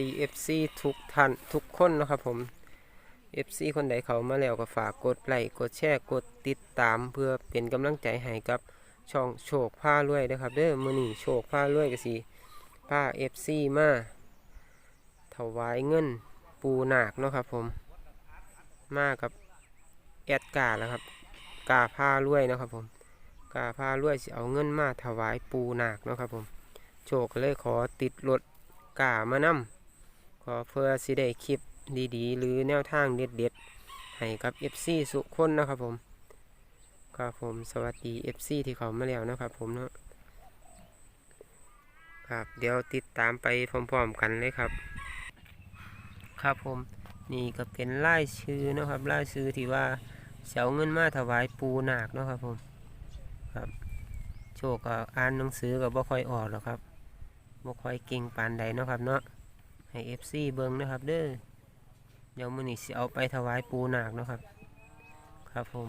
ดี FC ทุกท่านทุกคนนะครับผม FC คนใดเขามาแล้วก็ฝากกดไลค์กดแชร์กดติดตามเพื่อเป็นกำลังใจให้กับช่องโชคผ้ารวยนะครับเด้อมือนี้โชคผ้ารวยก็สิผ้า FC มาถวายเงินปูนาคเนาะครับผมมากับแอดกาแล้วครับกาผ้ารวยนะครับผมกาผ้ารวยสิเอาเงินมาถวายปูนาคเนาะครับผมโชคก็เลยขอติดรถกามานำ ขอเพื่อสิได้คลิปดีๆ หรือแนวทางเด็ดๆ ให้กับ FC สุขคนนะครับผมครับผมสวัสดี FC ที่เขามาแล้วนะครับผมเนาะครับเดี๋ยวติดตามไปพร้อมๆกันเลยครับ ครับผมนี่ก็เป็นไล่ชื่อนะครับไล่ชื่อที่ว่าเสาเงินมาถวายปูหนาคเนะครับผมครับโชคก็อ่านหนังสือก็บ่ค่อยออกหรอกครับบ่ค่อยเก่งปานใดนะครับเนาะ ให้ FC เบิ่งนะครับ เด้อเดี๋ยวมื้อนี้สิเอาไปถวายปูนาคเนาะครับ ครับผม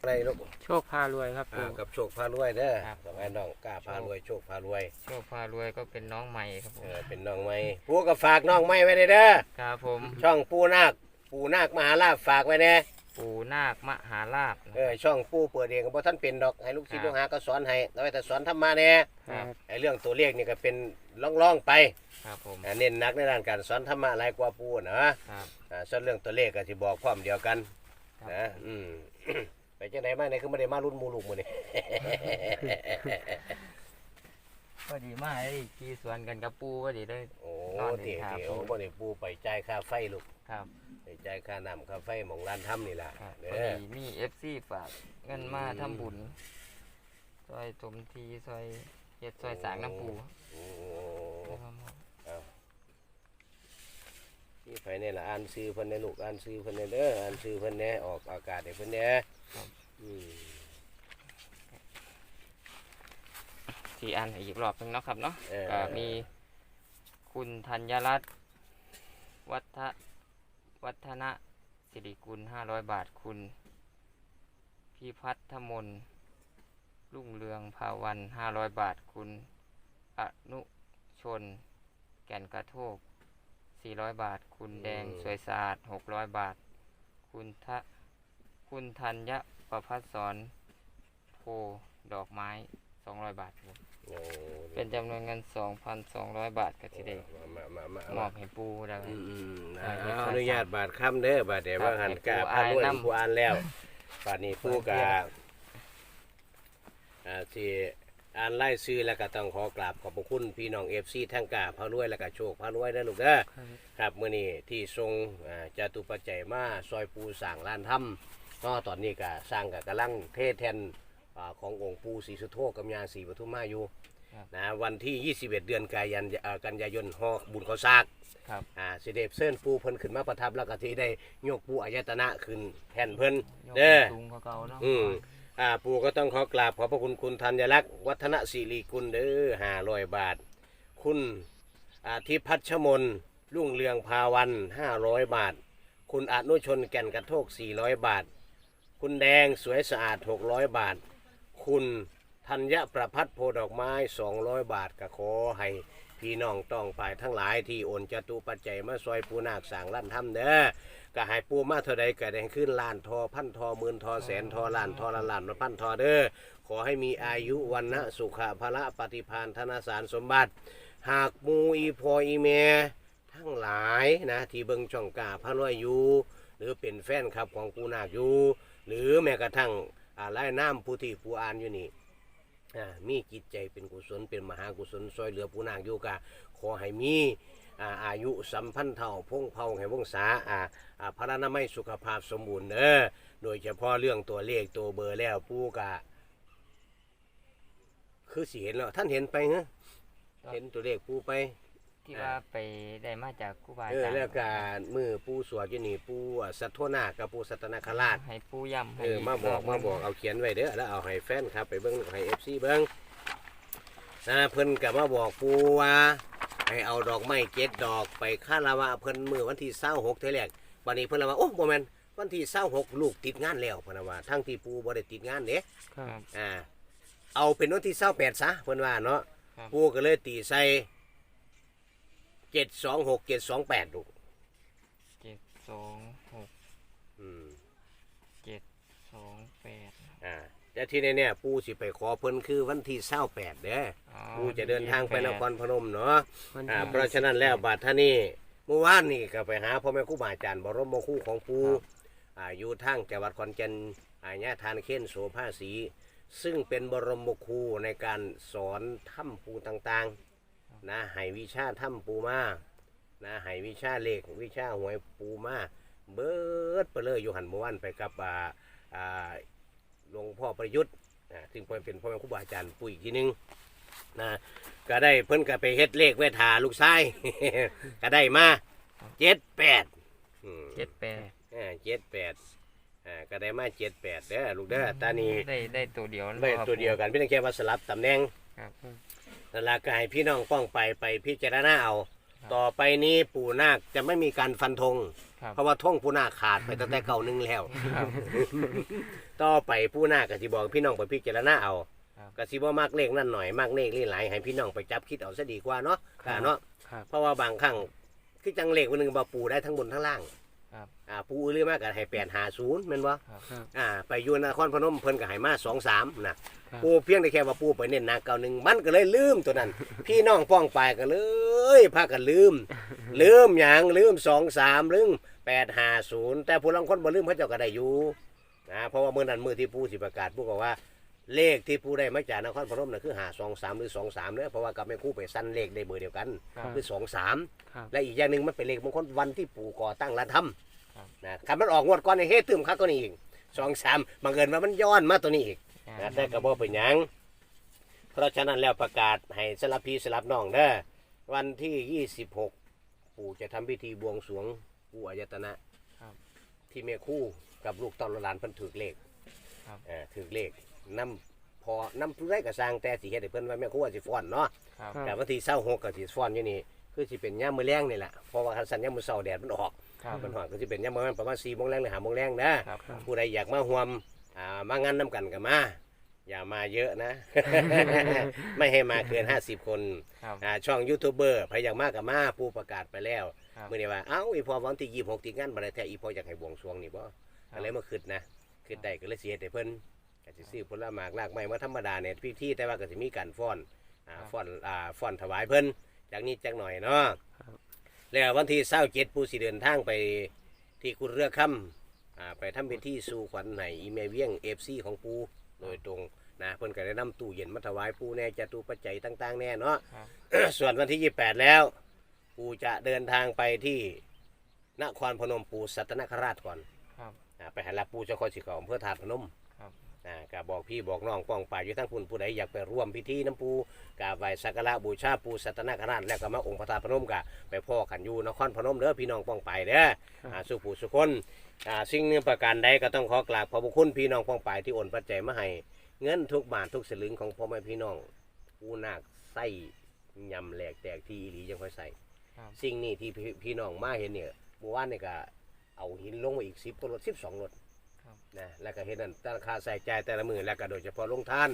อะไรลูกโชคพารวยครับอ่าปู่กับโชคพารวยเด้อครับสองไอ้น้องกล้าพารวยโชคพารวยโชคพารวยก็เป็นน้องใหม่ครับผเอมอเป็นน้องไม้ปูก็ฝากน้องไม้ไว้เด้อครับผมช่องปูนาคปูนาคมหาลาภฝากไว้แน่ปู่นาคมหาลาบเออช่องปูเปิดเองก็บ่ท่านเป็นดอกให้ลูกศิษย์ลูกหาก็สอนให้แล้วแต่สอนธรรมะแน่ครับ ไอ้เรื่องตัวเลขนี่ก็เป็นล่องๆไป ครับผม อ่าเน้นหนักในด้านการสอนธรรมะหลายกว่าปูนะครับ อ่าส่วนเรื่องตัวเลขก็สิบอกความเดียวกันครับ นะอืม ไปจังไดมาเนี่ยคือบ่ได้มารุ่นหมู่ลูกมื้อนี้ก็ดีมากเลยขี่สวนกันกับปู่ก็ดีเลย โอ้นอนเตี๋เห็นครับ เตี๋ยวบ่ได้ปูไปจ่ายค่าไฟลูกครับไปจ่ายค่าน้ำค่าไฟหมองร้านถ้ำนี่ล่ะครับเด้พออ ดีมีเอฟซีฝากเงินมาทำบุญซอยสมทีซอยเฮ็ดซอยสร้างน้ำปูโอ้ครับผม นี่ไผเนี่ยล่ะอ่านซื้อเพิ่นในลูกอ่านซื้อเพิ่นในเด้ออ่านซื้อเพิ่นแหน่ออกอากาศให้เพิ่นแหน่อืมที่อ่านให้อีกรอบหนึงเนาะครับเนาะเออก็มีคุณธัญรัตน์วัฒวัฒนะสิริกุลห้าร้อยบาทคุณพี่พัฒมนรุ่งเรืองภาวันห้าร้อยบาทคุณ อนุชน แก่นกระโทก สี่ร้อยบาท คุณแดงสวยสะอาดหกร้อยบาท คุณทะคุณธัญประพัฒสอนโพดอกไม้สองร้อยบาทครับโอ้เป็นจำนวนเงินสองพันสองร้อยบาทก็สิได้มามามามมาอบให้ปูแล้ว อืมอืมอ่าเอาอนุญาตบาทค่ำเด้อบาทเดี๋ยวครับว่าหันให้กาผู้พาด้วยอ่านนำผู้อ่านแล้วป่านนี้ผู้กาเพื่อนอ่าที่ อ่านไล่ซื้อแล้วก็ต้องขอกราบขอบพระคุณพี่น้องเอฟซีทั้งกาพารวยแล้วก็โชคพารวยนะลูกเด้อครับมื่อนี้ที่ทรงอ่าจตุปัจจัยมาซอยปูสั่งล้านถ้ำก็ตอนนี้ก็สร้างกับกำลังเทศแทนอ่าขององค์ปูศรีสุโธกับยาศรีปทุมมาอยู่ครับ นะวันที่ 21 เดือนกันยายนอ่ากันยายนฮอบุญเขาซาก ครับ อ่าสิเดบเส้นปูเพิ่นขึ้นมาประทับแล้วก็ที่ได้ยกปูอายตนะขึ้นแทนเพิ่นยกเด้อ สูงกว่าเก่าเนาะอืม อ่าปู่ก็ต้องขอกราบขอบพระคุณคุณธัญลักษณ์วัฒนศิริกุลเด้อห้าร้อยบาท คุณอาทิพัชมนรุ่งเรืองภาวันห้าร้อยบาท คุณอนุชนแก่นกระโทกสี่ร้อยบาท คุณแดงสวยสะอาดหกร้อยบาท คุณธัญประพัฒโพดอกไม้สองร้อยบาทก็ขอให้ พี่น้องต้องไปทั้งหลายที่โอนจตุปัจจัยมาซอยปูนาคสางล้านถ้ำเด้อก็ให้ปูมาเท่าใดก็ได้ขึ้นล้านทอพันทอหมื่นทอแสนทอล้านทอละล้านละพันทอเด้อขอให้มีอายุวันนะสุขะพละปฏิพานธนสารสมบัติ หากมูอีพออีเมทั้งหลายนะที่เบิงช่องกาพระรวยอยู่ หรือเป็นแฟนคลับของปูนาคอยู่ หรือแม้กระทั่งอะไรน้ำผู้ที่ผู้อ่านอยู่นี่ มีจิตใจเป็นกุศลเป็นมหากุศลซอยเหลือปูนาคอยู่กะขอให้มีอ่าอายุสัมพันธ์เท่าพงเผาให้วงศาอ่าอ่าพระนามัยสุขภาพสมบูรณ์เด้อโดยเฉพาะเรื่องตัวเลขตัวเบอร์แล้วปู่กะ คือสิเห็นแล้วท่านเห็นไปเหรอเห็นตัวเลขปู่ไป ที่ว่าไปได้มาจากครูบาเออาอจารย์แล้วกามือปู่สวดอยู่นี่ปู่อะสัทโทนากับปู่สัตนคราช ให้ปูย่ำให้เออมาบอกมาบอกเอาเขียนไว้เด้อแล้วเอาให้แฟนครับ ไปเบิ้งให้เอฟซีเบิ้งนะเพิ่นกับมาบอกปู่ว่าให้เอาดอกไม้เจ็ดดอกไปคาราวะเพิ่นมือวันที่เศร้าหกเทแรกวันนี้เพิ่นละว่าโอ้โมเมนวันที่เศร้าหกลูกติดงานแล้วเพิ่นว่าทั้งที่ปู่บ่ได้ติดงานเด้ครับ อ่าเอาเป็นวันที่เศร้าแปดซะเพิ่นว่าเนาะครับ ปู่ก็เลยตีใส่ เจ็ดสองหกเจ็ดสองแปดลูกเจ็ดสองหกอืมเจ็ดสองแปดอ่าแต่ที่แน่ๆปูสิไปขอเพิ่นคือวันที่เศร้าแปดเด้ออ๋อปูจะเดินทางไปนครพนมเนาะวันอ่าที่ เพราะฉะนั้นแล้วบาดท่านี่เมื่อวานนี่ก็ไปหาพ่อแม่ครูบาอาจารย์บรมครูของปูอ่าอยู่ทางจังหวัดขอนแก่นอาญาทานเข่นโสภาสี ซึ่งเป็นบรมครูในการสอนถ้ำปูต่างๆ นะให้วิชาถ้ำปูมานะให้วิชาเลขวิชาหวยปูมาเบิดไปเลยอยู่หันเมื่อวานไปกับอ่าอ่าหลวงพ่อประยุทธ์อ่าซึ่งเป็นพ่อแม่ครูบาอาจารย์ปูอีกทีหนึงนะก็ได้เพิ่นก็ไปเฮ็ดเลขไว้ทาลูกชาย ก็ได้มาเจ็ดแปดอืม เจ็ดแปดอ่าเจ็ดแปดอ่าก็ได้มาเจ็ดแปดเด้อลูกเด้อตานีได้ได้ตัวเดียวนั่นไม่ครับตัวเดียวกันพี่ต้องแค่ว่าสลับตำแหน่งครับ นั่นละก็ให้พี่น้องป้องไปไปพิจารณาเอา ครับ ต่อไปนี้ปู่นาคจะไม่มีการฟันธง ครับเพราะว่าท่งปู่นาคขาดไปตั้งแต่เก่าหนึงแล้ว ครับ ต่อไปผู้นาคก็สิบอกพี่น้องไปพิจารณาเอาครับก็สิบ่มากเลขนั่นหน่อยมากเลขนี่หลายให้พี่น้องไปจับคิดเอาซะดีกว่าเนาะครับ ค่ะเนาะ ครับ เพราะว่าบางครั้งคือจังเลขวันหนึงบ่ปู่ได้ทั้งบนทั้งล่าง ครับอ่าปู่เรื่องมากก็ให้850แม่นบ่ครับครับอ่าไปอยู่นครพนมเพิ่นก็ให้มาสองสามนะครับปูเพียงได้แค่ว่าปูไปเน้นหนาเก่าหนึ่งมันก็เลยลืมตัวนั้น พี่น้องป้องไปายก็เลยพากันลืม ลืมอย่างลืมสองสามลืมแปดห้าศูนย์แต่ผู้ลังคนบ่ลืมพระเจ้าก็ได้อยู่นะเพราะว่าเมื่อนั้นมือที่ปูสิประกาศปูก็ว่า เลขที่ปูได้มาจากนครพนมน่ะคือหาสองสามหรือสองสามเนอะเพราะว่ากับแม่ครู่ไปสั้นเลขได้เบอร์เดียวกันครับคือสองสามครับ และอีกอย่างหนึ่งมันเป็นเลขมงคลวันที่ปู่ก่อตั้งร้านทครับำนะคำมันออกงวดก่อนในเฮ้ตึมครับตัวนี้อีกสองสามบังเอิญว่ามันย้อนมาตัวนี้อีก นะแต่ก็บ่เป็นหยัง เพราะฉะนั้นแล้วประกาศให้สลับพี่สลับน้องเด้อวันที่ 26 ปู่จะทำพิธีบวงสรวงปู่อายตนะครับ ที่เมคู่กับลูกเต้าหลานเพิ่นถือเลขครับ เออถือเลข นํพอนํผู้ใดก็สร้างแต่สิเฮ็ดให้เพิ่นว่าแม่ครูว่าสิฟ้อนเนาะครับแต่วันที่26ก็สิฟ้อนอยู่นี่คือสิเป็นยามมื้อแลงนี่แหละเพราะว่าคันสันยามมื้อเช้าแดดมันออกครับมันฮอดก็สิเป็นยามมื้อประมาณ4โมงแรงหรือ5โมงแรงนะครับ ผู้ใดอยากมาห่วมอ่ามางานน้ำกันก็มา อย่ามาเยอะนะ ไม่ให้มาเกิน 50 คนครับอ่าช่องยูทูบเบอร์ใครอยากมาก็มาผู้ประกาศไปแล้วครับ เมื่อนี้ว่า เอ้าอีพอวันที่ยี่หกติดงานบันไดแท้อีพออยากให้บวงสรวงนี่บ่อะไรมาขึ้นนะขึ้นได้ก็เลยเสียแต่เพิ่น ก็สิซื้อผลไม้รากไม้มาธรรมดาเนี่ยพี่ที่แต่ว่าก็สิมีการฟ้อนอ่าฟ้อนอ่าฟ้อนถวายเพิ่นจากนี้จักหน่อยเนาะครับแล้ววันที่27ผู้สิเดินทางไปที่กุฎเรือค่ำอ่าไปทำพิธีสู่ขวัญให้อีเมเวียงเอฟซีของปูโดยตรงนะเพิ่นก็ได้นำตู้เย็นมาถวายปูแน่จตุปัจจัยต่าง ๆ แน่เนาะครับส่วนวันที่ 28 แล้ว ปูจะเดินทางไปที่นครพนมปูสัตนคราชก่อนครับอ่าไปหาลาปูเจ้าคอยสิเขาอำเพื่อถาดพนม ครับอ่าก็บอกพี่บอกน้องป้องป่ายอยู่ทั้งคุณผู้ใดอยากไปร่วมพิธีน้ำปูกราบไหว้สักการะบูชาปูสัตนคราชแล้วก็มาองค์พระธาตุพนมกะไปพ่อกันอยู่นครพนมเด้อพี่น้องป้องไปายเด้ออ่าสุผู้สุคนอ่าสิ่งหนึ่งประการใดก็ต้องขอกราบขอบพระคุณพี่น้องป้องปายที่โอนปัจจัยมาให้เงินทุกบาททุกสลึงของพ่อแม่พี่น้องผู้นาคใส่ยำแหลกแตกที่อีหลียังค่อยใส่ครับสิ่งนี้ที่พี่พี่น้องมาเห็นเนี่ยเมื่อวานนี่ก็เอาหินลงมาอีกสิบตัวรถสิบสองรถครับ นะแล้วก็เห็นนั่นแต่ค่าใส่ใจายแต่ละมือแล้วก็โดยเฉพาะลงทาน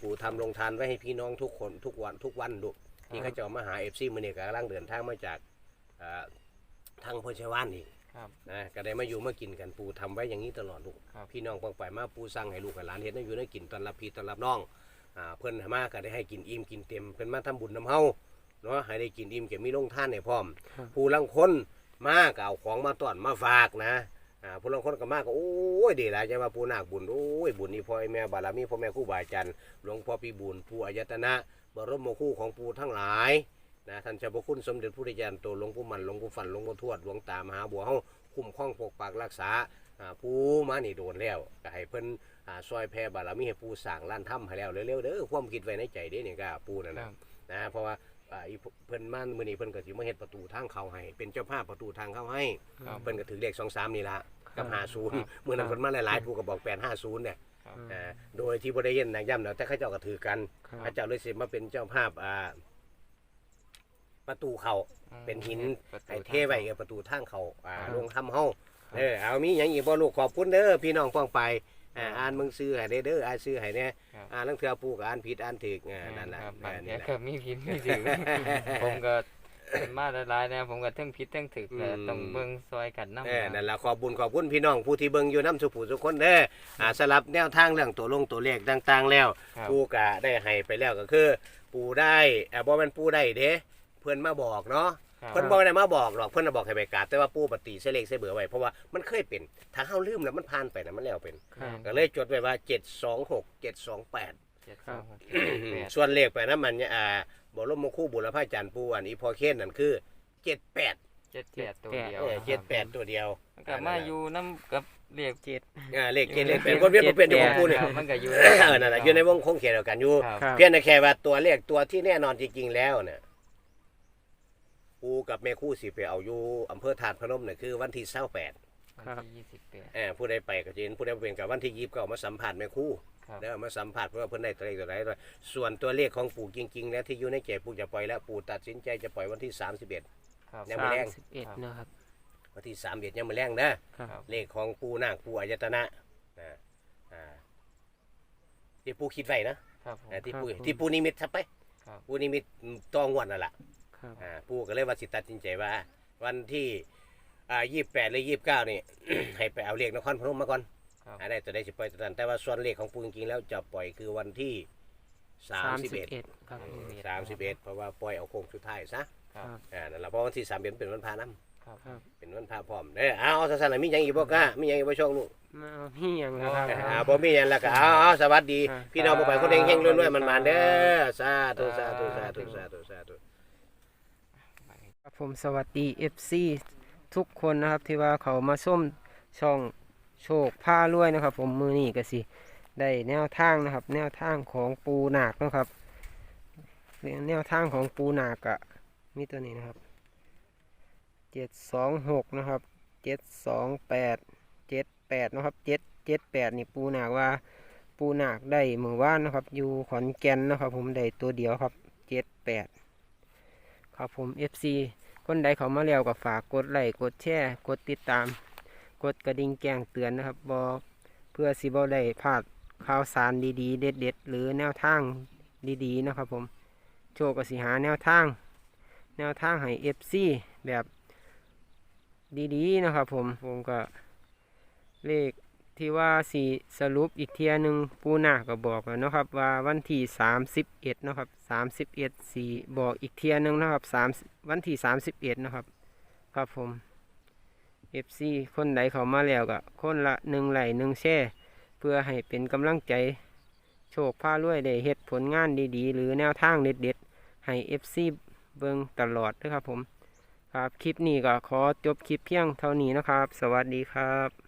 ผู้ทำลงทานไว้ให้พี่น้องทุกคนทุกวันทุกวันดูที่เขาจะเอามาหาเอฟซีมือเนี่ยกำลังเดินทางมาจากอ่าทางพชวานอีกครับ นะก็ได้มาอยู่มากินกันปูทำไว้อย่างนี้ตลอดลูกครับ พี่น้องปองไปมาปูสั่งให้ลูกให้หลานเห็นให้อยู่ได้กินตอนรับพี่ตอนรับน้องอ่าเพิ่นให้มาก็ได้ให้กินอิ่มกินเต็มเพิ่นมาทำบุญน้ำเฮาเนาะให้ได้กินอิ่มเก็บมีลงท่านให้พร้อมครับผู้ลังคนมาก็เอาของมาต้อนมาฝากนะ อ่าผู้ลังคนก็มาก็โอ้ยดีหลายใจว่าปูนาคบุญโอ้ยบุญนี่พ่อแม่บารมีพ่อแม่ครูบาอาจารย์หลวงพ่อพี่บุญผู้อายตนะบรมครูของปูทั้งหลายนะท่านเจ้าพระคุณสมเด็จพระพุทธเจ้าโตหลวงปู่มันหลวงปู่ฟันหลวงปู่ทวดหลวงตามหาบัวเฮาคุ้มครองปกปักรักษาอ่าผู้มานี่โดนแล้วก็ให้เพิ่นอ่าซอยแผ่บารมีให้ผู้สร้างล้านถ้ำให้แล้วเร็วๆเด้อความคิดไว้ในใจเด้นี่ก็ปูนั่นครันะบนะเพราะว่าอ่าอีเพิ่นมามื้อนี้เพิ่นก็สิมาเฮ็ดประตูทางเข้าให้เป็นเจ้าภาพประตูทางเข้าให้ครับ เพิ่นก็ถือเลข23นี่ล่ะ กับครับ50มื้อนั้นเพิ่นมาหลายๆผู้ก็บอก850เนี่ยครับอ่าโดยที่บ่ได้เห็นนะย้ำแล้วแต่เขาเจ้าก็ถือกันครับเขาเจ้าเลยสิมาเป็นเจ้าภาพอ่าประตูเข้าเป็นหินประตูไอ้เทไว้กับประตูทางเขาอ่าครับ ลงทำเฮาเออเอามีหยังอีกบ่ลูกขอบคุณเด้อพี่น้องฟ้องไปอ่าอ่านมึงซื้อให้ได้เด้ออ่านซื้อให้แน่ครับอ่านลังเทื่อปู่ก็อ่านผิดอ่านถูกอ่านั่นล่ะครับอ่าบางนี่เนี้ยล่ะก็มีพินมีถือผมก็ มาหลายๆแล้วผมก็เทั้งผิดเทั้งถึกแต่อืมต้องเบิ่งซอยกันนำเออนั่นละขอบบุญขอบคุณพี่น้องผู้ที่เบิ่งอยู่น้ำสุผู้ทุกคนเด้ออ่าสลับแนวทางเรื่องตัวลงตัวเลขต่าง ๆ แล้วครับ ปูกะได้ให้ไปแล้วก็คือ ปูได้เอ่อบ่แม่นปูได้เด้เพิ่นมาบอกเนาะ ครับ เพิ่นบ่ได้มาบอกหรอกเพิ่นน่ะบอกให้ไปกราบแต่ว่าปูปฏิเสเลขเสเบือไว้เพราะว่ามันเคยเป็นถ้าเฮาลืมแล้วมันผ่านไปนะมันแล้วเป็นครับ ก็เลยจดไว้ว่า 726 728 เจ็ดสองหกเจ็ดแปดส่วนเลขไปนั้นมันเนี่ยอ่า บ่ลมมงคู่บุรพาจันทร์ปูอันอีพอเคนนั่นคือ78เจ็ดแปดตัวเดียวเออ78ตัวเดียวมันก็มาอยู่น้ำกับเรียกเจ็ดอ่าเลขเจ็ดเลขแปดวนเวียนบ่เป็นอยู่ของปูเนี่ยครับมันก็อยู่เออนั่นน่ะอยู่ในวงโค้งเขตเดียวกันอยู่ครับครับเพียงแต่แค่ว่าตัวเลขตัวที่แน่นอนจริงๆแล้วเนี่ยปูกับแม่คู่สิไปเอาอยู่อำเภอถาดพนมเนี่ยคือวันที่28วันที่ยี่สิบแปดเออผู้ใดไปก็จะเห็นผู้ใดบ่เป็นกับวันที่ยีิบก็เอามาสัมผัสแม่คู่ครับ แล้วเอามาสัมผัสเพื่อเพิ่นได้ตัวเลขตัวไหนด้วยส่วนตัวเลขของปู่จริงๆแล้วที่อยู่ในใจปู่จะปล่อยแล้วปู่ตัดสินใจจะปล่อยวันที่ 31 ครับ ยังสาบ่มแรงสิบเอ็ดนะครับ วันที่31ยังมาแรงนะ ครับ เลขของปู่นาคปู่อายตนะนะอ่าที่ปู่คิดไว้นะครับผม อ่าที่ปู่ครับผม ที่ปู่นิมิตทับไปครับ ปู่นิมิตต้องงวดนั่นแหละครับ อ่าปู่ก็เลยว่าสิตัดสินใจว่า วันที่อ่า28หรือ29นี่ ให้ไปเอาเลขนครพนมมาก่อน ครับอ่าได้ตัวได้สิปล่อยตัวนั้นแต่ว่าส่วนเลขของปูจริงๆแล้วจะปล่อยคือวันที่สามสิบเอ็ดครับสามสิบเอ็ดเพราะว่าปล่อยเอาโค้งสุดท้ายซะครับอ่านั่นแหละเพราะวันที่สามเอ็ดเป็นวันพาน้ครับครับำเป็นวันพาพร้อมเด้อเอาเอาสั้นๆมีหยังอีกบ่กล้ามีหยังอีกบ่ช่องลูกมาเอาพี่ยังนะครับอ่าบ่มีหยังแล้วก็เอาเอาสวัสดีครับพี่น้องบ่ไปคนเฮงๆรวยๆมันๆเด้อสาธุสาธุสาธุสาธุสาธุครับผมสวัสดี FC ทุกคนนะครับที่ว่าเขามาส้มช่อง โชคผ้ารวยนะครับ ผมมือนี่ก็สิได้แนวทางนะครับ แนวทางของปูหนักนะครับแนวทางของปูหนักอะมีตัวนี้นะครับเจ็ดสองหกนะครับเจ็ดสองแปดเจ็ดแปดนะครับเจ็ดเจ็ดแปดนี่ปูหนักว่าปูหนักได้เมื่อว่านนะครับ อยู่ขอนแก่นนะครับ ผมได้ตัวเดียวครับเจ็ดแปดครับผม FC คนใดเขามาแล้วก็ฝากกดไลค์กดแชร์กดติดตาม กดกระดิ่งแจ้งเตือนนะครับบอเพื่อสิบได้พลาดข่าวสารดีๆ เด็ด ๆ หรือแนวทางดีๆนะครับผม โชคกสิหาแนวทาง แนวทางให้เอฟซีแบบดีๆนะครับผมผมก็เลขที่ว่าสีสรุปอีกเทียหนึ่งปูนาก็บอกแล้วนะครับว่าวันที่สามสิบเอ็ดนะครับสามสิบเอ็ดสีบอกอีกเทียหนึ่งนะครับสามวันที่สามสิบเอ็ดนะครับ ครับผม เอฟซีคนใดเขามาแล้วก็คนละหนึ่งไหลหนึ่งแช่ เพื่อให้เป็นกำลังใจ โชคพารวยได้เฮ็ดผลงานดีๆ หรือแนวทางเด็ดๆ ให้เอฟซีเบิ่งตลอดนะครับผม ครับคลิปนี้ก็ขอจบคลิปเพียงเท่านี้นะครับ สวัสดีครับ